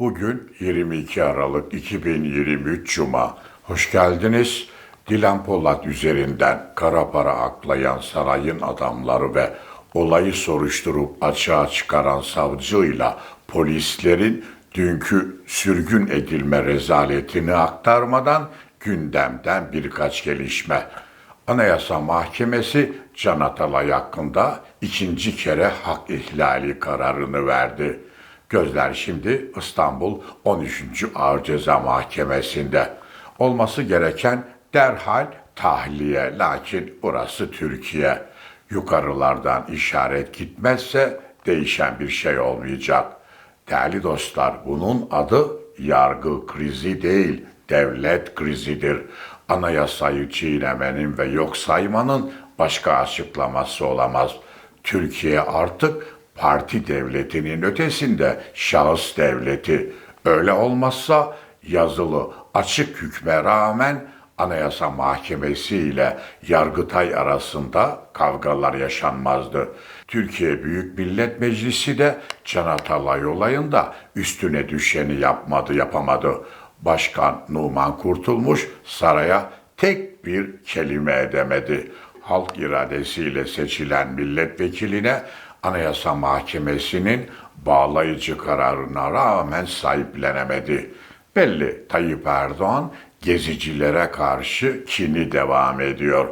Bugün 22 Aralık 2023 Cuma. Hoş geldiniz. Dilan Polat üzerinden kara para aklayan sarayın adamları ve olayı soruşturup açığa çıkaran savcıyla polislerin dünkü sürgün edilme rezaletini aktarmadan gündemden birkaç gelişme. Anayasa Mahkemesi Can Atalay hakkında ikinci kere hak ihlali kararını verdi. Gözler şimdi İstanbul 13. Ağır Ceza Mahkemesi'nde. Olması gereken derhal tahliye lakin burası Türkiye. Yukarılardan işaret gitmezse değişen bir şey olmayacak. Değerli dostlar bunun adı yargı krizi değil, devlet krizidir. Anayasayı çiğnemenin ve yok saymanın başka açıklaması olamaz. Türkiye artık parti devletinin ötesinde şahıs devleti. Öyle olmazsa yazılı açık hükme rağmen Anayasa Mahkemesi ile Yargıtay arasında kavgalar yaşanmazdı. Türkiye Büyük Millet Meclisi de Can Atalay olayında üstüne düşeni yapmadı, yapamadı. Başkan Numan Kurtulmuş saraya tek bir kelime edemedi. Halk iradesiyle seçilen milletvekiline Anayasa Mahkemesi'nin bağlayıcı kararına rağmen sahiplenemedi. Belli Tayyip Erdoğan gezicilere karşı kini devam ediyor.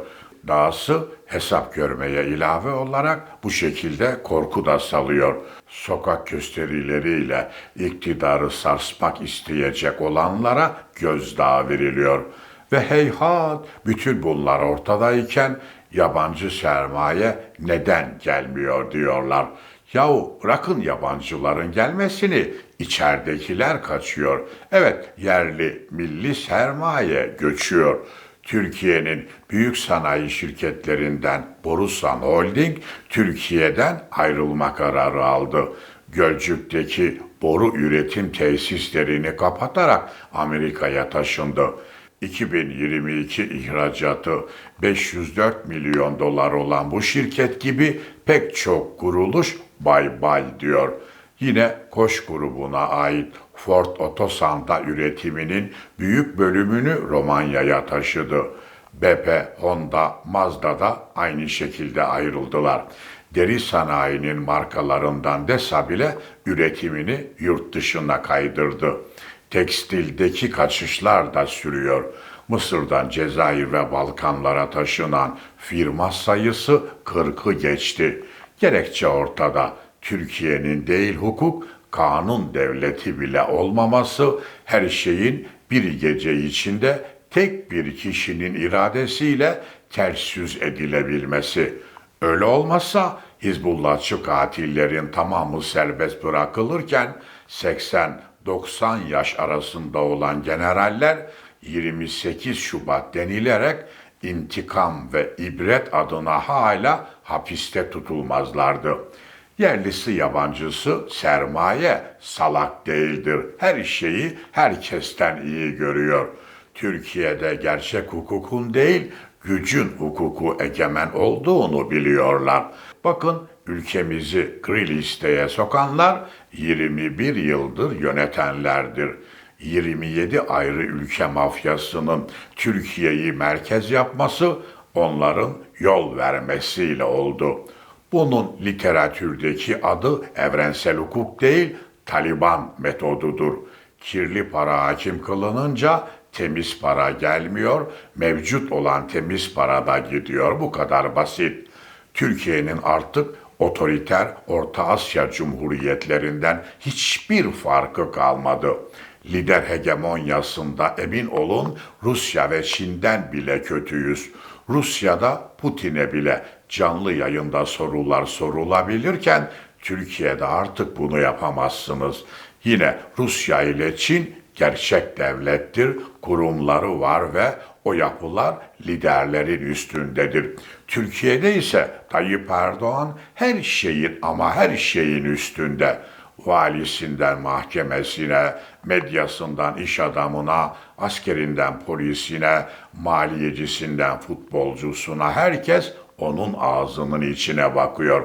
Dahası hesap görmeye ilave olarak bu şekilde korku da salıyor. Sokak gösterileriyle iktidarı sarsmak isteyecek olanlara gözdağı veriliyor. Ve heyhat bütün bunlar ortadayken yabancı sermaye neden gelmiyor diyorlar. Yahu bırakın yabancıların gelmesini, içeridekiler kaçıyor. Evet, yerli, milli sermaye göçüyor. Türkiye'nin büyük sanayi şirketlerinden Borusan Holding, Türkiye'den ayrılma kararı aldı. Gölcük'teki boru üretim tesislerini kapatarak Amerika'ya taşındı. 2022 ihracatı 504 milyon dolar olan bu şirket gibi pek çok kuruluş bay bay diyor. Yine Koç grubuna ait Ford Otosan'da üretiminin büyük bölümünü Romanya'ya taşıdı. BP, Honda, Mazda da aynı şekilde ayrıldılar. Deri sanayinin markalarından DESA bile üretimini yurt dışına kaydırdı. Tekstildeki kaçışlar da sürüyor. Mısır'dan Cezayir ve Balkanlara taşınan firma sayısı 40'ı geçti. Gerekçe ortada. Türkiye'nin değil hukuk, kanun devleti bile olmaması, her şeyin bir gece içinde tek bir kişinin iradesiyle ters yüz edilebilmesi. Öyle olmazsa Hizbullahçı katillerin tamamı serbest bırakılırken 80-90 yaş arasında olan generaller 28 Şubat denilerek intikam ve ibret adına hala hapiste tutulmazlardı. Yerlisi yabancısı sermaye salak değildir. Her şeyi herkesten iyi görüyor. Türkiye'de gerçek hukukun değil, gücün hukuku egemen olduğunu biliyorlar. Bakın ülkemizi gri listeye sokanlar 21 yıldır yönetenlerdir. 27 ayrı ülke mafyasının Türkiye'yi merkez yapması onların yol vermesiyle oldu. Bunun literatürdeki adı evrensel hukuk değil, Taliban metodudur. Kirli para hakim kılınınca temiz para gelmiyor, mevcut olan temiz para da gidiyor. Bu kadar basit. Türkiye'nin artık otoriter Orta Asya cumhuriyetlerinden hiçbir farkı kalmadı. Lider hegemonyasında emin olun Rusya ve Çin'den bile kötüyüz. Rusya'da Putin'e bile canlı yayında sorular sorulabilirken Türkiye'de artık bunu yapamazsınız. Yine Rusya ile Çin gerçek devlettir, kurumları var ve o yapılar liderlerin üstündedir. Türkiye'de ise Tayyip Erdoğan her şeyin ama her şeyin üstünde. Valisinden mahkemesine, medyasından iş adamına, askerinden polisine, maliyecisinden futbolcusuna herkes onun ağzının içine bakıyor.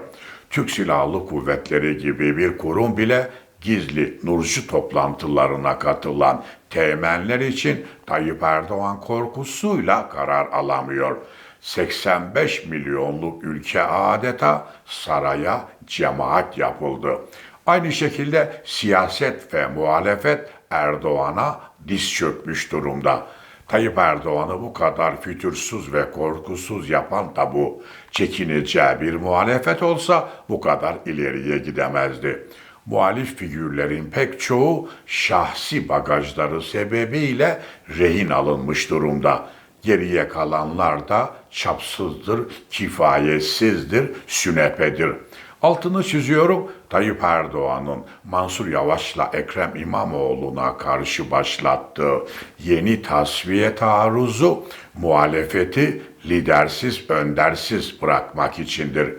Türk Silahlı Kuvvetleri gibi bir kurum bile gizli Nurcu toplantılarına katılan teğmenler için Tayyip Erdoğan korkusuyla karar alamıyor. 85 milyonluk ülke adeta saraya cemaat yapıldı. Aynı şekilde siyaset ve muhalefet Erdoğan'a diz çökmüş durumda. Tayyip Erdoğan'ı bu kadar fütursuz ve korkusuz yapan da bu. Çekineceği bir muhalefet olsa bu kadar ileriye gidemezdi. Muhalif figürlerin pek çoğu şahsi bagajları sebebiyle rehin alınmış durumda. Geriye kalanlar da çapsızdır, kifayetsizdir, sünepedir. Altını çiziyorum Tayyip Erdoğan'ın Mansur Yavaş'la Ekrem İmamoğlu'na karşı başlattığı yeni tasfiye taarruzu muhalefeti lidersiz, öndersiz bırakmak içindir.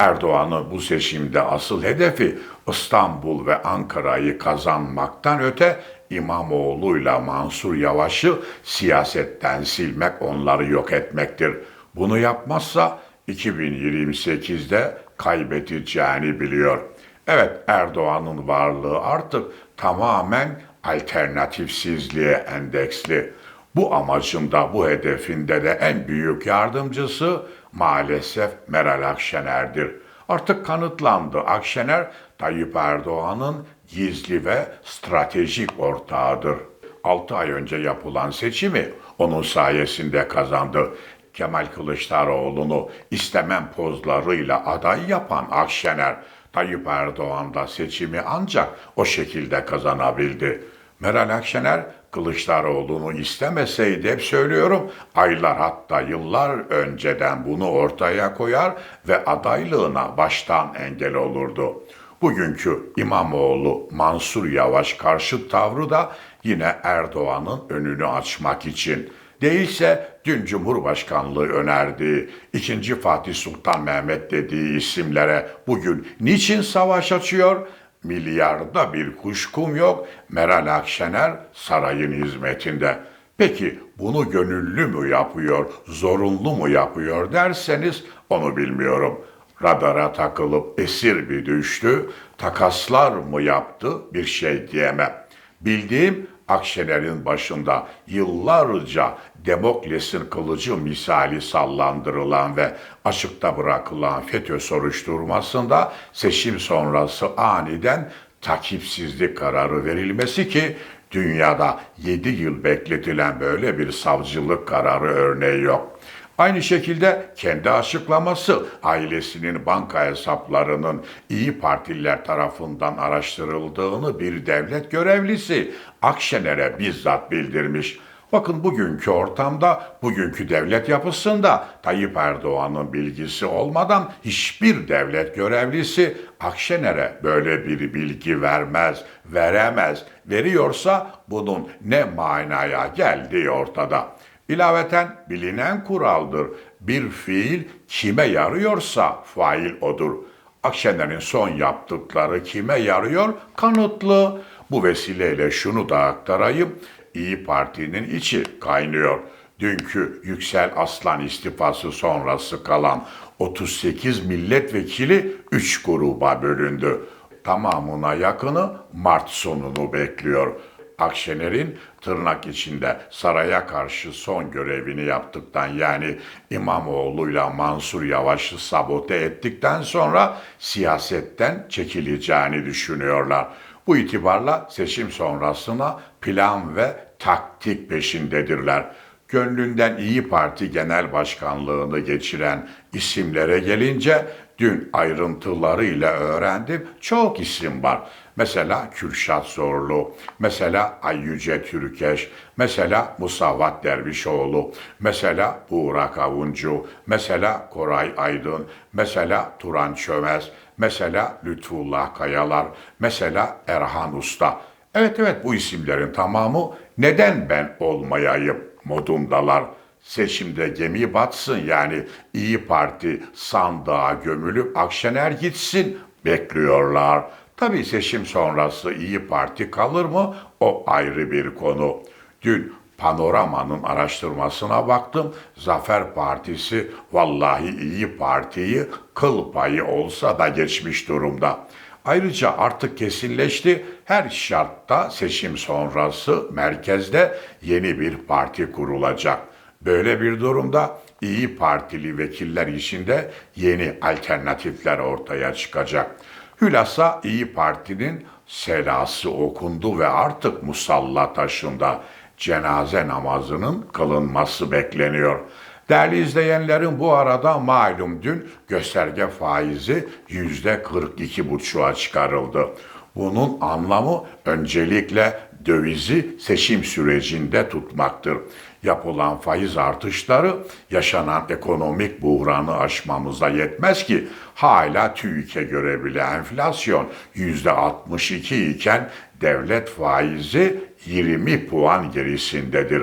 Erdoğan'ın bu seçimde asıl hedefi İstanbul ve Ankara'yı kazanmaktan öte İmamoğlu'yla Mansur Yavaş'ı siyasetten silmek, onları yok etmektir. Bunu yapmazsa 2028'de kaybedeceğini biliyor. Evet Erdoğan'ın varlığı artık tamamen alternatifsizliğe endeksli. Bu amacında, bu hedefinde de en büyük yardımcısı maalesef Meral Akşener'dir. Artık kanıtlandı. Akşener, Tayyip Erdoğan'ın gizli ve stratejik ortağıdır. 6 ay önce yapılan seçimi onun sayesinde kazandı. Kemal Kılıçdaroğlu'nu istemem pozlarıyla aday yapan Akşener, Tayyip Erdoğan da seçimi ancak o şekilde kazanabildi. Meral Akşener Kılıçdaroğlu'nu istemeseydi hep söylüyorum aylar hatta yıllar önceden bunu ortaya koyar ve adaylığına baştan engel olurdu. Bugünkü İmamoğlu Mansur Yavaş karşıt tavrı da yine Erdoğan'ın önünü açmak için. Değilse dün Cumhurbaşkanlığı önerdiği, ikinci Fatih Sultan Mehmet dediği isimlere bugün niçin savaş açıyor? Milyarda bir kuşkum yok. Meral Akşener sarayın hizmetinde. Peki bunu gönüllü mü yapıyor, zorunlu mu yapıyor derseniz onu bilmiyorum. Radara takılıp esir bir düştü, takaslar mı yaptı bir şey diyemem. Bildiğim Akşener'in başında yıllarca Demokles'in kılıcı misali sallandırılan ve açıkta bırakılan FETÖ soruşturmasında seçim sonrası aniden takipsizlik kararı verilmesi ki dünyada 7 yıl bekletilen böyle bir savcılık kararı örneği yok. Aynı şekilde kendi açıklaması ailesinin banka hesaplarının iyi Partililer tarafından araştırıldığını bir devlet görevlisi Akşener'e bizzat bildirmiş. Bakın bugünkü ortamda, bugünkü devlet yapısında Tayyip Erdoğan'ın bilgisi olmadan hiçbir devlet görevlisi Akşener'e böyle bir bilgi vermez, veremez. Veriyorsa bunun ne manaya geldiği ortada. İlaveten bilinen kuraldır. Bir fiil kime yarıyorsa fail odur. Akşener'in son yaptıkları kime yarıyor? Kanıtlı. Bu vesileyle şunu da aktarayım. İyi Parti'nin içi kaynıyor. Dünkü Yüksel Aslan istifası sonrası kalan 38 milletvekili 3 gruba bölündü. Tamamına yakını Mart sonunu bekliyor. Akşener'in tırnak içinde saraya karşı son görevini yaptıktan yani İmamoğlu'yla Mansur Yavaş'ı sabote ettikten sonra siyasetten çekileceğini düşünüyorlar. Bu itibarla seçim sonrasına plan ve taktik peşindedirler. Gönlünden İyi Parti Genel Başkanlığını geçiren isimlere gelince dün ayrıntılarıyla öğrendim. Çok isim var. Mesela Kürşat Zorlu, mesela Ayyüce Türkeş, mesela Musavat Dervişoğlu, mesela Buğra Kavuncu, mesela Koray Aydın, mesela Turan Çömez, mesela Lütfullah Kayalar, mesela Erhan Usta. Evet evet bu isimlerin tamamı neden ben olmayayım modundalar. Seçimde gemi batsın yani İyi Parti sandığa gömülüp Akşener gitsin bekliyorlar. Tabii seçim sonrası İyi Parti kalır mı o ayrı bir konu. Dün Panorama'nın araştırmasına baktım. Zafer Partisi vallahi İyi Parti'yi kıl payı olsa da geçmiş durumda. Ayrıca artık kesinleşti her şartta seçim sonrası merkezde yeni bir parti kurulacak. Böyle bir durumda İyi Partili vekiller içinde yeni alternatifler ortaya çıkacak. Hülasa İyi Parti'nin selası okundu ve artık musalla taşında cenaze namazının kılınması bekleniyor. Değerli izleyenlerin bu arada malum dün gösterge faizi yüzde 42,5'a çıkarıldı. Bunun anlamı öncelikle dövizi seçim sürecinde tutmaktır. Yapılan faiz artışları yaşanan ekonomik buhranı aşmamıza yetmez ki hala TÜİK'e göre bile enflasyon %62 iken devlet faizi 20 puan gerisindedir.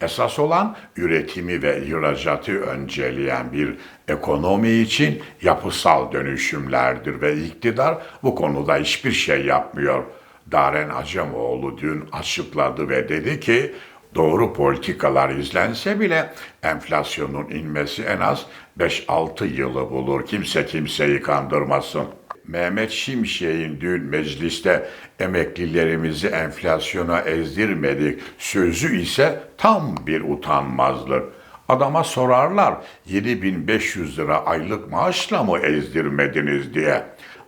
Esas olan üretimi ve ihracatı önceleyen bir ekonomi için yapısal dönüşümlerdir ve iktidar bu konuda hiçbir şey yapmıyor. Daren Acemoğlu dün açıkladı ve dedi ki doğru politikalar izlense bile enflasyonun inmesi en az 5-6 yılı bulur. Kimse kimseyi kandırmasın. Mehmet Şimşek'in dün mecliste emeklilerimizi enflasyona ezdirmedik sözü ise tam bir utanmazlık. Adama sorarlar 7500 lira aylık maaşla mı ezdirmediniz diye.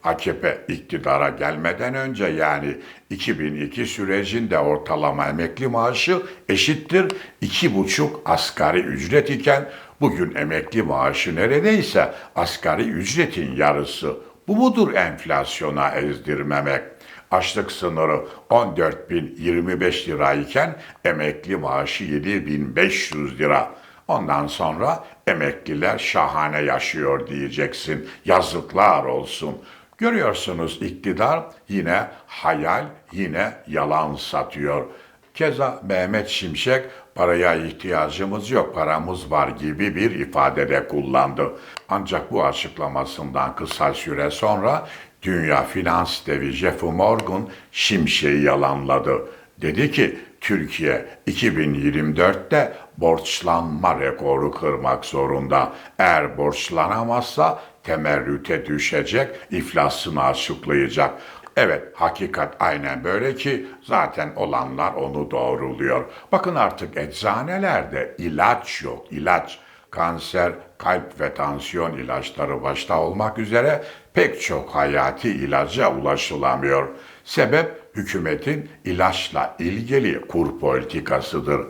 AKP iktidara gelmeden önce yani 2002 sürecinde ortalama emekli maaşı eşittir 2,5 asgari ücret iken bugün emekli maaşı neredeyse asgari ücretin yarısı. Bu mudur enflasyona ezdirmemek? Açlık sınırı 14.025 lira iken emekli maaşı 7.500 lira. Ondan sonra emekliler şahane yaşıyor diyeceksin. Yazıklar olsun. Görüyorsunuz iktidar yine hayal, yine yalan satıyor. Keza Mehmet Şimşek paraya ihtiyacımız yok, paramız var gibi bir ifadede kullandı. Ancak bu açıklamasından kısa süre sonra dünya finans devi Jeff Morgan Şimşek'i yalanladı. Dedi ki Türkiye 2024'te borçlanma rekoru kırmak zorunda. Eğer borçlanamazsa temerrüte düşecek, iflasını açıklayacak. Evet, hakikat aynen böyle ki zaten olanlar onu doğruluyor. Bakın artık eczanelerde ilaç yok, ilaç. Kanser, kalp ve tansiyon ilaçları başta olmak üzere pek çok hayati ilaca ulaşılamıyor. Sebep hükümetin ilaçla ilgili kur politikasıdır.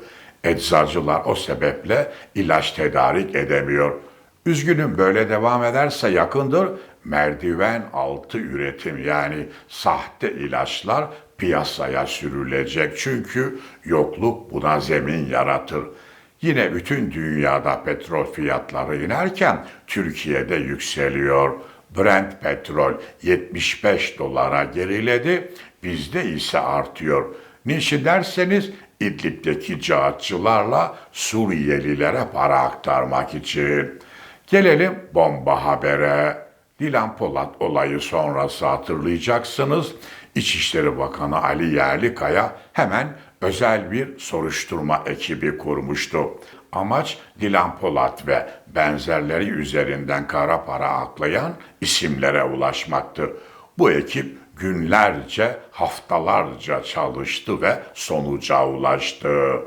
Eczacılar o sebeple ilaç tedarik edemiyor. Üzgünüm böyle devam ederse yakındır merdiven altı üretim yani sahte ilaçlar piyasaya sürülecek. Çünkü yokluk buna zemin yaratır. Yine bütün dünyada petrol fiyatları inerken Türkiye'de yükseliyor. Brent petrol 75 dolara geriledi, bizde ise artıyor. Niçin derseniz İdlib'deki cahatçılarla Suriyelilere para aktarmak için. Gelelim bomba habere. Dilan Polat olayı sonrası hatırlayacaksınız. İçişleri Bakanı Ali Yerlikaya hemen özel bir soruşturma ekibi kurmuştu. Amaç Dilan Polat ve benzerleri üzerinden kara para aklayan isimlere ulaşmaktı. Bu ekip günlerce, haftalarca çalıştı ve sonuca ulaştı.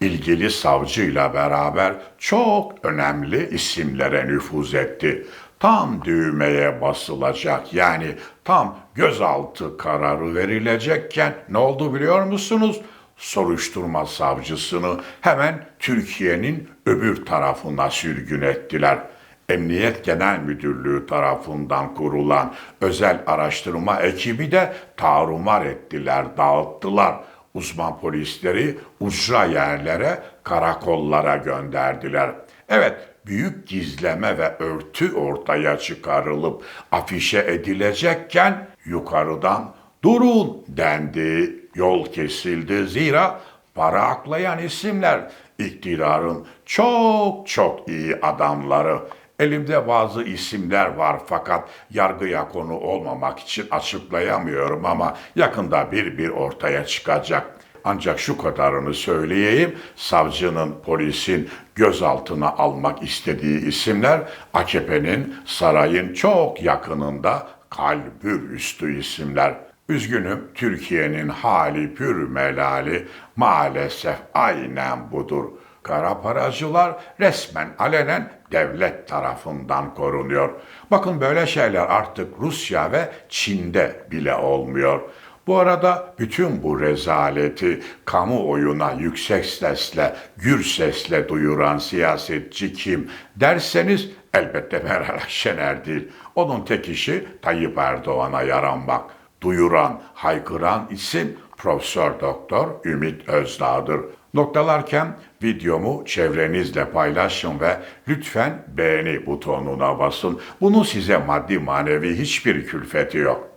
İlgili savcıyla beraber çok önemli isimlere nüfuz etti. Tam düğmeye basılacak yani tam gözaltı kararı verilecekken ne oldu biliyor musunuz? Soruşturma savcısını hemen Türkiye'nin öbür tarafına sürgün ettiler.'' Emniyet Genel Müdürlüğü tarafından kurulan özel araştırma ekibi de tarumar ettiler, dağıttılar. Uzman polisleri ucra yerlere, karakollara gönderdiler. Evet, büyük gizleme ve örtü ortaya çıkarılıp afişe edilecekken yukarıdan durun dendi. Yol kesildi zira para aklayan isimler iktidarın çok çok iyi adamları. Elimde bazı isimler var fakat yargıya konu olmamak için açıklayamıyorum ama yakında bir bir ortaya çıkacak. Ancak şu kadarını söyleyeyim, savcının, polisin gözaltına almak istediği isimler AKP'nin sarayın çok yakınında kalbür üstü isimler. Üzgünüm Türkiye'nin hali pür melali maalesef aynen budur. Kara paracılar resmen alenen devlet tarafından korunuyor. Bakın böyle şeyler artık Rusya ve Çin'de bile olmuyor. Bu arada bütün bu rezaleti kamuoyuna yüksek sesle, gür sesle duyuran siyasetçi kim derseniz elbette Meral Akşener değil. Onun tek işi Tayyip Erdoğan'a yaranmak. Duyuran, haykıran isim Profesör Doktor Ümit Özdağ'dır. Noktalarken videomu çevrenizle paylaşın ve lütfen beğeni butonuna basın. Bunun size maddi manevi hiçbir külfeti yok.